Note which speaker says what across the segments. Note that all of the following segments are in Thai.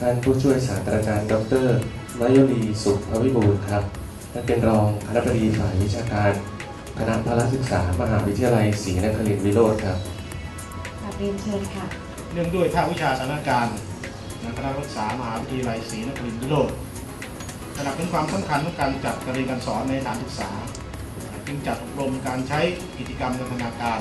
Speaker 1: ท่านผู้ช่วยศาสตราจารย์ ดร มยุรีสุขอวิบูลย์ครับและเป็นรองคณบดีฝ่ายวิชาการ คณะพละศึกษามหาวิทยาลัยศรีนครินทร์วิโรธครับ
Speaker 2: กราบเรียนเชิญค่ะ
Speaker 3: เนื่องด้วยภาควิชาสถานการณ์ในคณะรักษามหาวิทยาลัยศรีนครินทร์วิโรธตระหนักถึงความสำคัญของการจัดการเรียนการสอนในสถานศึกษา จึงจัดอบรมการใช้กิจกรรมนันทนาการ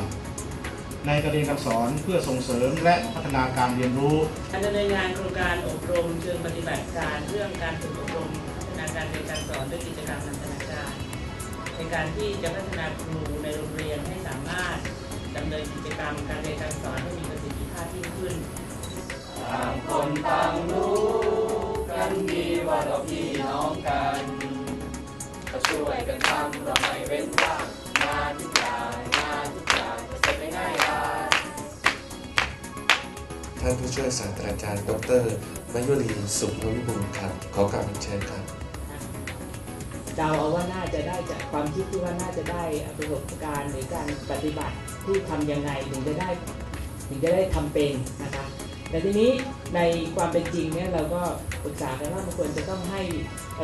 Speaker 3: ในการเรียนการสอนเพื่อส่งเสริมและพัฒนาการเรียนรู้
Speaker 4: การดำเนินงานโครงการอบรมเชิงปฏิบัติการเรื่องการฝึกอบรมพัฒนาการเรียนการสอนด้วยกิจกรรมนันทนาการในการที่จะพัฒนาครูในโรงเรียนให้สามารถดำเนินกิจกรรมการเรียนการสอนให้มีประสิทธิภาพยิ่งขึ้น
Speaker 5: ต่างคนต่างรู้กันดีว่าเราพี่น้องกันก็ช่วยกันทำเราไม่เว้นว่าง ท่าน
Speaker 1: ผู้ช่วยศาสตราจารย์ ดรมยุรีสุขวิบูลครับ ขอกราบเชิญครับ
Speaker 4: เดาเอาว่าน่าจะได้จากความคิดที่ว่าน่าจะได้ประสบการณ์หรือการปฏิบัติที่ทำยังไงถึงจะได้ถึงจะได้ทำเป็นนะคะแต่ทีนี้ในความเป็นจริงเนี่ยเราก็ปรึกษากันว่ามันควรจะต้องให้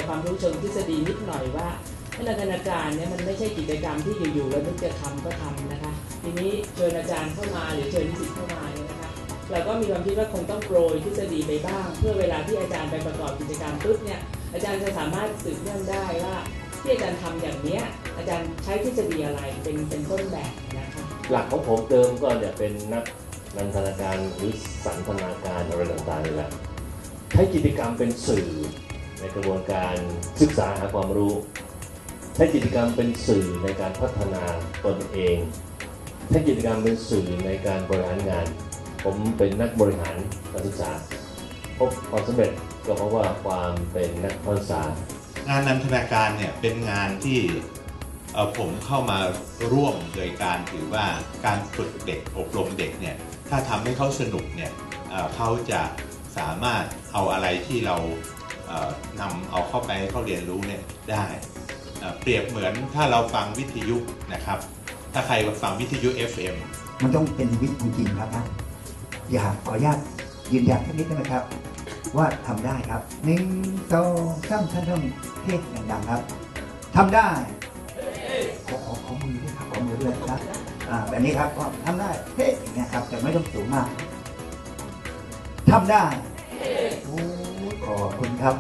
Speaker 4: ความรู้เชิงทฤษฎีนิดหน่อยว่าให้นันทนาการเนี่ยมันไม่ใช่กิจกรรมที่อยู่ๆแล้วนึกจะทำก็ทำนะคะ ทีนี้เชิญอาจารย์เข้ามาหรือเชิญนิสิตเข้ามาเนี่ยนะคะ เราก็มีความคิดว่าคงต้องโปรยทฤษฎีไปบ้าง เพื่อเวลาที่อาจารย์ไปประกอบกิจกรรมปุ๊บเนี่ยอาจารย์จะสามารถสืบเนื่องได้ว่าที่อาจารย์ทำอย่างเนี้ยอาจารย์ใช้ทฤษฎีอะไรเป็นเป็นต้นแบบนะคะ
Speaker 6: หลักของผมเดิมก็เนี่ยเป็นนักนันทนาการหรือสันทนาการอะไรต่างๆนี่แหละใช้กิจกรรมเป็นสื่อในกระบวนการศึกษาหาความรู้ ใช้กิจกรรมเป็นสื่อในการพัฒนาตนเอง ใช้กิจกรรมเป็นสื่อในการบริหารงาน ผมเป็นนักบริหารการศึกษา พบความสำเร็จก็เพราะว่าความเป็นนักภาษา
Speaker 7: งานนันทนาการเนี่ยเป็นงานที่เอ่อผมเข้ามาร่วมโดยการถือว่าการฝึกเด็กอบรมเด็กเนี่ยถ้าทำให้เขาสนุกเนี่ยเอ่อเขาจะสามารถเอาอะไรที่เราเอ่อนำเอาเข้าไปให้เขาเรียนรู้เนี่ยได้เอ่อเปรียบเหมือนถ้าเราฟังวิทยุนะครับ ถ้าใครฟังวิทยุ FM
Speaker 8: มันต้องเป็นวิทย์จริงๆครับท่าน อยากขออนุญาตยืนยันสักนิดได้ไหมครับ ว่าทำได้ครับหนึ่งสองสามท่านต้องเทศดังๆครับทำได้ขอขอขอมือด้วยครับขอมือด้วยครับอ่าแบบนี้ครับก็ทำได้เทศอย่างเงี้ยครับแต่ไม่ต้องสูงมากทำได้โอ้ขอบคุณ
Speaker 9: ครับ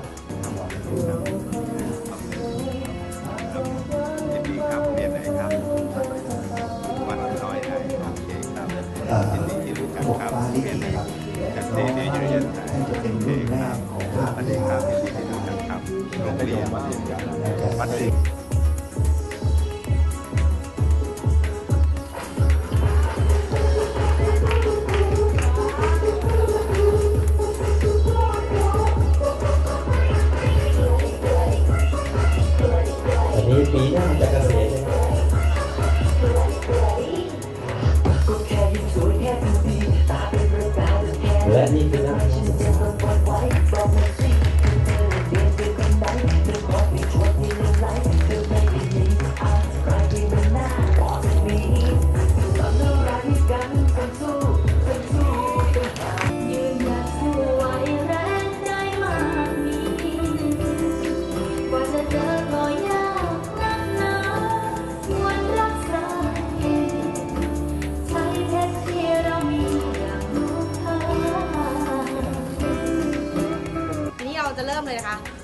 Speaker 8: และ
Speaker 9: นี่
Speaker 6: คือ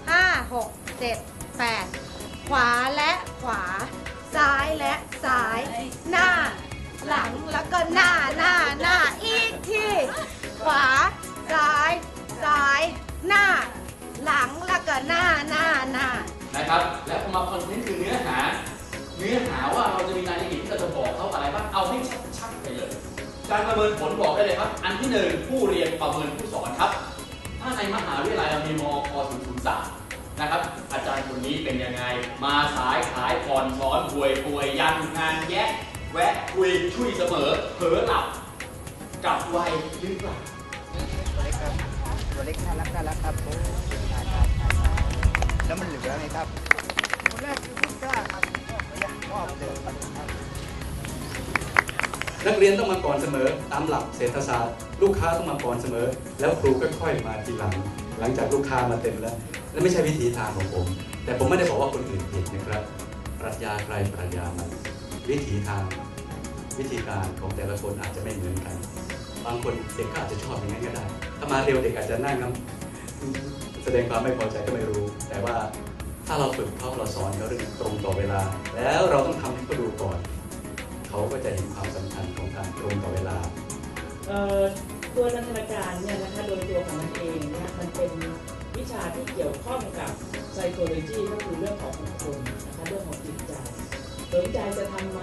Speaker 2: เล
Speaker 10: ยนะคะ5 6 7 8ขวาและขวา ซ้ายและซ้าย หน้า หลังแล้วก็หน้าหน้าหน้าอีกที ขวา ซ้าย ซ้าย หน้า หลังแล้วก็หน้าหน้าหน้า
Speaker 5: นะครับ และมาคอนเทนต์คือเนื้อหา เนื้อหาว่าเราจะมีรายละเอียดที่เราจะบอกเขาอะไรบ้าง เอาให้ชัดๆไปเลย การประเมินผลบอกได้เลยครับ อันที่หนึ่งผู้เรียนประเมินผู้สอนครับ ถ้าในมหาวิทยาลัยเรามีมค003 นะครับ อาจารย์คนนี้เป็นยังไง มาสายขายผ่อนสอนป่วยป่วยยันงานแยะ แวะคุยช่วยเสมอเผลอหลับกลับไวหรือเปล่า
Speaker 8: ตัวเล็กครับตัวเล็กน่ารักน่ารักครับโอ้ได้ได้ได้แล้วมันเหลือไงครับคนแรกคือผู้กล้าครับมอบเลยครับ
Speaker 11: นักเรียนต้องมาก่อนเสมอตามหลักเศรษฐศาสตร์ ลูกค้าต้องมาก่อนเสมอ แล้วครูค่อยๆมาทีหลัง หลังจากลูกค้ามาเต็มแล้วและไม่ใช่วิธีทางของผม แต่ผมไม่ได้บอกว่าคนอื่นผิดนะครับปรัชญาใครปรัชญามันวิธีทางวิธีการของแต่ละคนอาจจะไม่เหมือนกัน บางคนเด็กก็อาจจะชอบอย่างนั้นก็ได้ ถ้ามาเร็วเด็กอาจจะนั่งน้ำแสดงความไม่พอใจก็ไม่รู้ แต่ว่าถ้าเราฝึกเขาเราสอนเขาเรื่องตรงต่อเวลา แล้วเราต้องทำให้เขาดูก่อน เขาก็จะเห็นความสำคัญของการตรงต่อเวลา
Speaker 4: เออ ตัวนันทนาการเนี่ยนะคะโดยตัวของมันเองเนี่ยมันเป็นวิชาที่เกี่ยวข้องกับ psychology ก็คือเรื่องของบุคคลนะคะเรื่องของจิตใจสนใจจะทำไหม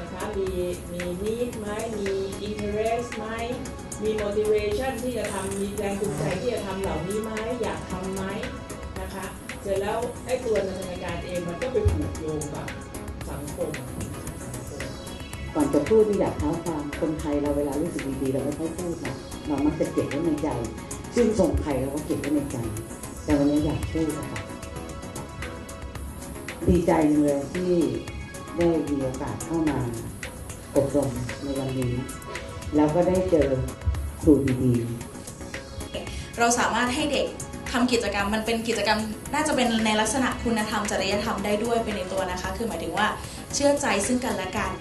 Speaker 4: นะคะมีมี need ไหมมี interest ไหมมี motivation ที่จะทำมีแรงจูงใจที่จะทำเหล่านี้ไหมอยากทำไหมนะคะเสร็จแล้วไอ้ตัวนันทนาการเองมันก็ไปผูกโยงกับสังคมสังคม
Speaker 12: ก่อนจะพูดนี่อยากเท้าความคนไทยเราเวลารู้สึกดีๆเราไม่ค่อยพูดนะเรามักจะเก็บไว้ในใจ ซึ่งส่งใครเราก็เก็บไว้ในใจ แต่วันนี้อยากพูดนะคะดีใจจังเลยที่ได้มีโอกาสเข้ามาอบรมในวันนี้ แล้วก็ได้เจอครูดีๆ
Speaker 13: เราสามารถให้เด็กทำกิจกรรมมันเป็นกิจกรรมน่าจะเป็นในลักษณะคุณธรรมจริยธรรมได้ด้วยเป็นในตัวนะคะ คือหมายถึงว่าเชื่อใจซึ่งกันและกัน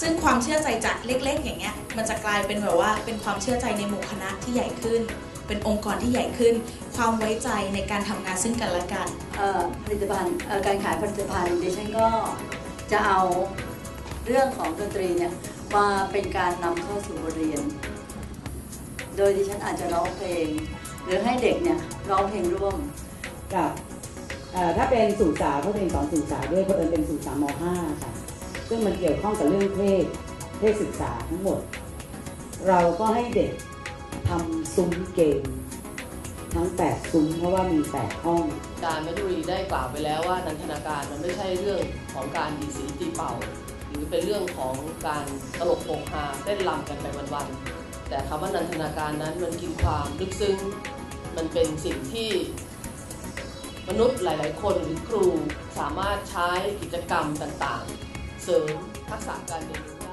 Speaker 13: ซึ่งความเชื่อใจจากเล็ก ๆ อย่างเงี้ยมันจะกลายเป็นแบบว่าเป็นความเชื่อใจในหมู่คณะที่ใหญ่ขึ้น เป็นองค์กรที่ใหญ่ขึ้น ความไว้ใจในการทำงานซึ่งกันและกัน
Speaker 14: ผลิตภัณฑ์การขายผลิตภัณฑ์ดิฉันก็จะเอาเรื่องของดนตรีเนี่ยมาเป็นการนำเข้าสู่บทเรียน โดยดิฉันอาจจะร้องเพลง หรือให้เด็กเนี่ยร้องเพลงร่วม
Speaker 12: กับถ้าเป็นสื่สารเพราะเป็นสอนสื่สารด้วยเพราะเอิญเป็นสื่สารม .5 ค่ะ ซึ่งมันเกี่ยวข้องกับเรื่องเพศเพศศึกษาทั้งหมด เราก็ให้เด็กทำซุ้มเกม ทั้ง 8 ซุ้มเพราะว่ามี 8 ห้อง
Speaker 15: การมัธุรีได้กล่าวไปแล้วว่านันทนาการมันไม่ใช่เรื่องของการดีสีตีเป่า หรือเป็นเรื่องของการตลกโปกฮาเต้นรำกันไปวันๆแต่คำว่านันทนาการนั้นมันกินความลึกซึ้งมันเป็นสิ่งที่มนุษย์หลาย ๆ คนหรือครูสามารถใช้กิจกรรมต่าง ๆ เสริมทักษะการเรียนรู้